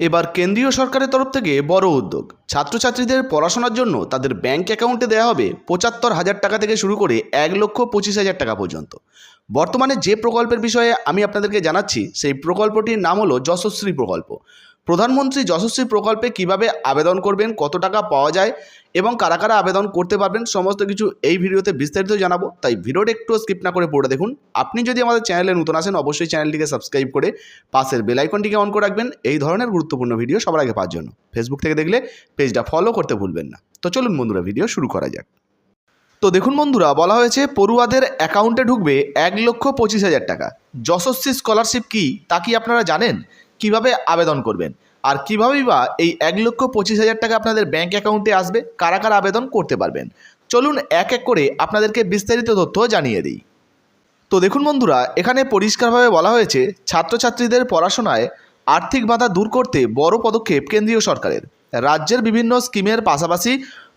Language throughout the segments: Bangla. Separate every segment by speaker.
Speaker 1: এবার কেন্দ্রীয় সরকারের তরফ থেকে বড় উদ্যোগ। ছাত্রছাত্রীদের পড়াশোনার জন্য তাদের ব্যাংক অ্যাকাউন্টে দেওয়া হবে পঁচাত্তর হাজার টাকা থেকে শুরু করে এক লক্ষ পঁচিশ হাজার টাকা পর্যন্ত। বর্তমানে যে প্রকল্পের বিষয়ে আমি আপনাদেরকে জানাচ্ছি, সেই প্রকল্পটির নাম হলো যশস্বী প্রকল্প। প্রধানমন্ত্রী যশস্বী প্রকল্পে কীভাবে আবেদন করবেন, কত টাকা পাওয়া যায় এবং কারা কারা আবেদন করতে পারবেন, সমস্ত কিছু এই ভিডিওতে বিস্তারিত জানাব। তাই ভিডিওটা একটু স্কিপ না করে পড়ে দেখুন। আপনি যদি আমাদের চ্যানেলে নতুন আসেন, অবশ্যই চ্যানেলটিকে সাবস্ক্রাইব করে পাশের বেল আইকনটিকে অন করে রাখবেন। এই ধরনের গুরুত্বপূর্ণ ভিডিও সবার আগে পাওয়ার জন্য। ফেসবুক থেকে দেখলে পেজটা ফলো করতে ভুলবেন না। তো চলুন বন্ধুরা ভিডিও শুরু করা যাক। তো দেখুন বন্ধুরা, বলা হয়েছে পড়ুয়াদের অ্যাকাউন্টে ঢুকবে এক লক্ষ পঁচিশ হাজার টাকা। যশস্বী স্কলারশিপ কি তা কি আপনারা জানেন? কীভাবে আবেদন করবেন? আর কীভাবেই বা এই এক লক্ষ পঁচিশ হাজার টাকা আপনাদের ব্যাঙ্ক অ্যাকাউন্টে আসবে? কারা কারা আবেদন করতে পারবেন? চলুন এক এক করে আপনাদেরকে বিস্তারিত তথ্য জানিয়ে দিই। তো দেখুন বন্ধুরা, এখানে পরিষ্কারভাবে বলা হয়েছে, ছাত্রছাত্রীদের পড়াশোনায় আর্থিক বাধা দূর করতে বড় পদক্ষেপ কেন্দ্রীয় সরকারের। রাজ্যের বিভিন্ন স্কিমের পাশাপাশি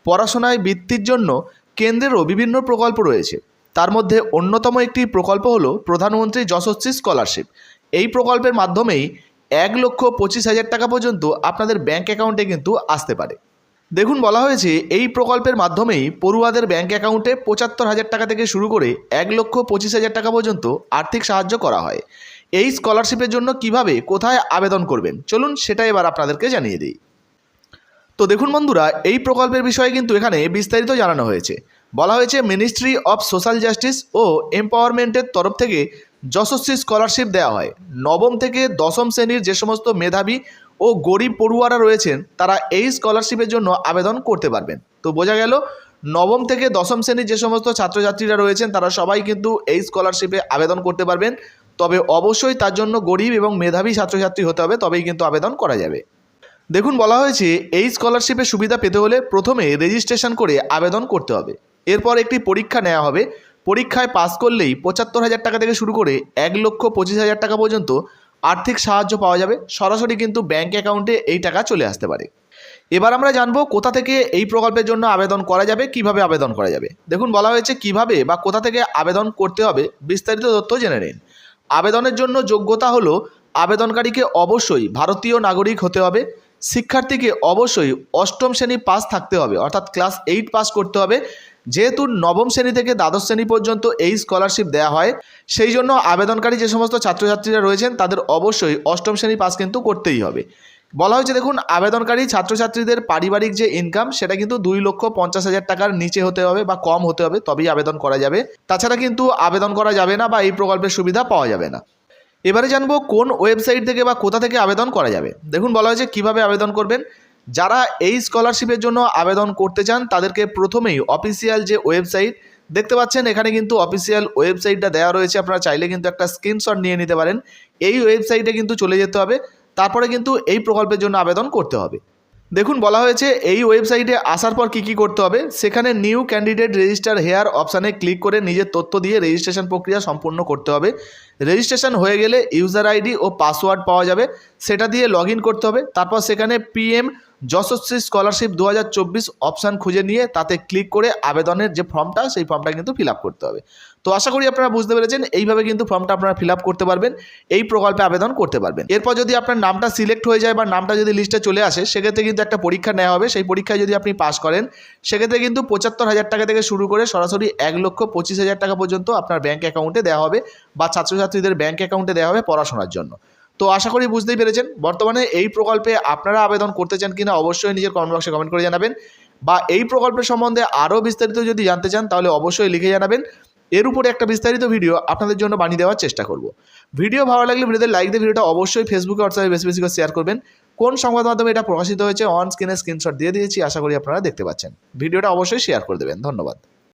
Speaker 1: পড়াশোনায় বৃত্তির জন্য কেন্দ্রেরও বিভিন্ন প্রকল্প রয়েছে। তার মধ্যে অন্যতম একটি প্রকল্প হলো প্রধানমন্ত্রী যশস্বী স্কলারশিপ। এই প্রকল্পের মাধ্যমেই এক লক্ষ পঁচিশ হাজার টাকা পর্যন্ত আপনাদের ব্যাঙ্ক অ্যাকাউন্টে কিন্তু আসতে পারে। দেখুন, বলা হয়েছে এই প্রকল্পের মাধ্যমেই পড়ুয়াদের ব্যাঙ্ক অ্যাকাউন্টে পঁচাত্তর হাজার টাকা থেকে শুরু করে এক লক্ষ পঁচিশ হাজার টাকা পর্যন্ত আর্থিক সাহায্য করা হয়। এই স্কলারশিপের জন্য কীভাবে, কোথায় আবেদন করবেন? চলুন সেটা এবার আপনাদেরকে জানিয়ে দিই। তো দেখুন বন্ধুরা, এই প্রকল্পের বিষয়ে কিন্তু এখানে বিস্তারিত জানানো হয়েছে। বলা হয়েছে মিনিস্ট্রি অফ সোশ্যাল জাস্টিস ও এম্পাওয়ারমেন্টের তরফ থেকে যশস্বী স্কলারশিপ দেওয়া হয়। নবম থেকে দশম শ্রেণির যে সমস্ত মেধাবী ও গরিব পড়ুয়ারা রয়েছেন, তারা এই স্কলারশিপের জন্য আবেদন করতে পারবেন। তো বোঝা গেল, নবম থেকে দশম শ্রেণির যে সমস্ত ছাত্রছাত্রীরা রয়েছেন, তারা সবাই কিন্তু এই স্কলারশিপে আবেদন করতে পারবেন। তবে অবশ্যই তার জন্য গরিব এবং মেধাবী ছাত্রছাত্রী হতে হবে, তবেই কিন্তু আবেদন করা যাবে। দেখুন, বলা হয়েছে, এই স্কলারশিপের সুবিধা পেতে হলে প্রথমে রেজিস্ট্রেশন করে আবেদন করতে হবে। এরপর একটি পরীক্ষা নেওয়া হবে। পরীক্ষায় পাস করলেই পঁচাত্তর হাজার টাকা থেকে শুরু করে এক লক্ষ পঁচিশ হাজার টাকা পর্যন্ত আর্থিক সাহায্য পাওয়া যাবে। সরাসরি কিন্তু ব্যাঙ্ক অ্যাকাউন্টে এই টাকা চলে আসতে পারে। এবার আমরা জানব কোথা থেকে এই প্রকল্পের জন্য আবেদন করা যাবে, কীভাবে আবেদন করা যাবে? দেখুন, বলা হয়েছে কীভাবে বা কোথা থেকে আবেদন করতে হবে বিস্তারিত তথ্য জেনে নিন। আবেদনের জন্য যোগ্যতা হলো আবেদনকারীকে অবশ্যই ভারতীয় নাগরিক হতে হবে, শিক্ষার্থীকে অবশ্যই অষ্টম শ্রেণি পাস থাকতে হবে, অর্থাৎ ক্লাস এইট পাস করতে হবে যেহেতু নবম শ্রেণি থেকে দ্বাদশ শ্রেণি পর্যন্ত এই স্কলারশিপ দেওয়া হয়, সেই জন্য আবেদনকারী যে সমস্ত ছাত্রছাত্রীরা রয়েছেন, তাদের অবশ্যই অষ্টম শ্রেণি পাস কিন্তু করতেই হবে। বলা হয়েছে, দেখুন, আবেদনকারী ছাত্রছাত্রীদের পারিবারিক যে ইনকাম সেটা কিন্তু দুই লক্ষ পঞ্চাশ হাজার টাকার নিচে হতে হবে বা কম হতে হবে, তবেই আবেদন করা যাবে। তাছাড়া কিন্তু আবেদন করা যাবে না বা এই প্রকল্পের সুবিধা পাওয়া যাবে না। এবারে জানব, কোন ওয়েবসাইট থেকে বা কোথা থেকে আবেদন করা যাবে? দেখুন, বলা হয়েছে, কীভাবে আবেদন করবেন? যারা এই স্কলারশিপের জন্য আবেদন করতে চান, তাদেরকে প্রথমেই অফিসিয়াল যে ওয়েবসাইট দেখতে পাচ্ছেন, এখানে কিন্তু অফিসিয়াল ওয়েবসাইটটা দেওয়া রয়েছে। আপনারা চাইলে কিন্তু একটা স্ক্রিনশট নিয়ে নিতে পারেন। এই ওয়েবসাইটে কিন্তু চলে যেতে হবে। তারপরে কিন্তু এই প্রকল্পের জন্য আবেদন করতে হবে। দেখুন, বলা হয়েছে, এই ওয়েবসাইটে আসার পর কী কী করতে হবে? সেখানে নিউ ক্যান্ডিডেট রেজিস্টার হেয়ার অপশানে ক্লিক করে নিজের তথ্য দিয়ে রেজিস্ট্রেশন প্রক্রিয়া সম্পূর্ণ করতে হবে। রেজিস্ট্রেশন হয়ে গেলে ইউজার আইডি ও পাসওয়ার্ড পাওয়া যাবে। সেটা দিয়ে লগ করতে হবে। তারপর সেখানে পিএম যশস্বী স্কলারশিপ দু হাজার চব্বিশ অপশান খুঁজে নিয়ে তাতে ক্লিক করে আবেদনের যে ফর্মটা সেই ফর্মটা কিন্তু ফিল করতে হবে। তো আশা করি আপনারা বুঝতে পেরেছেন, এইভাবে কিন্তু ফর্মটা আপনারা ফিল করতে পারবেন, এই প্রকল্পে আবেদন করতে পারবেন। এরপর যদি আপনার নামটা সিলেক্ট হয়ে যায় বা নামটা যদি লিস্টে চলে আসে, সেক্ষেত্রে কিন্তু একটা পরীক্ষা নেওয়া হবে। সেই পরীক্ষায় যদি আপনি পাস করেন, সেক্ষেত্রে কিন্তু পঁচাত্তর হাজার টাকা থেকে শুরু করে সরাসরি এক লক্ষ পঁচিশ হাজার টাকা পর্যন্ত আপনার ব্যাঙ্ক অ্যাকাউন্টে দেওয়া হবে বা ছাত্রছাত্রীদের ব্যাঙ্ক অ্যাকাউন্টে দেওয়া হবে পড়াশোনার জন্য। তো আশা করি বুঝতেই পেরেছেন। বর্তমানে এই প্রকল্পে আপনারা আবেদন করতে চান কিনা অবশ্যই নিজের কমেন্ট বক্সে কমেন্ট করে জানাবেন। বা এই প্রকল্পের সম্বন্ধে আরও বিস্তারিত যদি জানতে চান, তাহলে অবশ্যই লিখে জানাবেন। এর উপরে একটা বিস্তারিত ভিডিও আপনাদের জন্য বানিয়ে দেওয়ার চেষ্টা করব। ভিডিও ভালো লাগলে ভিডিওতে লাইক দিয়ে ভিডিওটা অবশ্যই ফেসবুকে হোয়াটসঅ্যাপে বেশি বেশি করে শেয়ার করবেন। কোন সংবাদ মাধ্যমে এটা প্রকাশিত হয়েছে অন স্ক্রিনে স্ক্রিনশট দিয়ে দিয়েছি, আশা করি আপনারা দেখতে পাচ্ছেন। ভিডিওটা অবশ্যই শেয়ার করে দেবেন। ধন্যবাদ।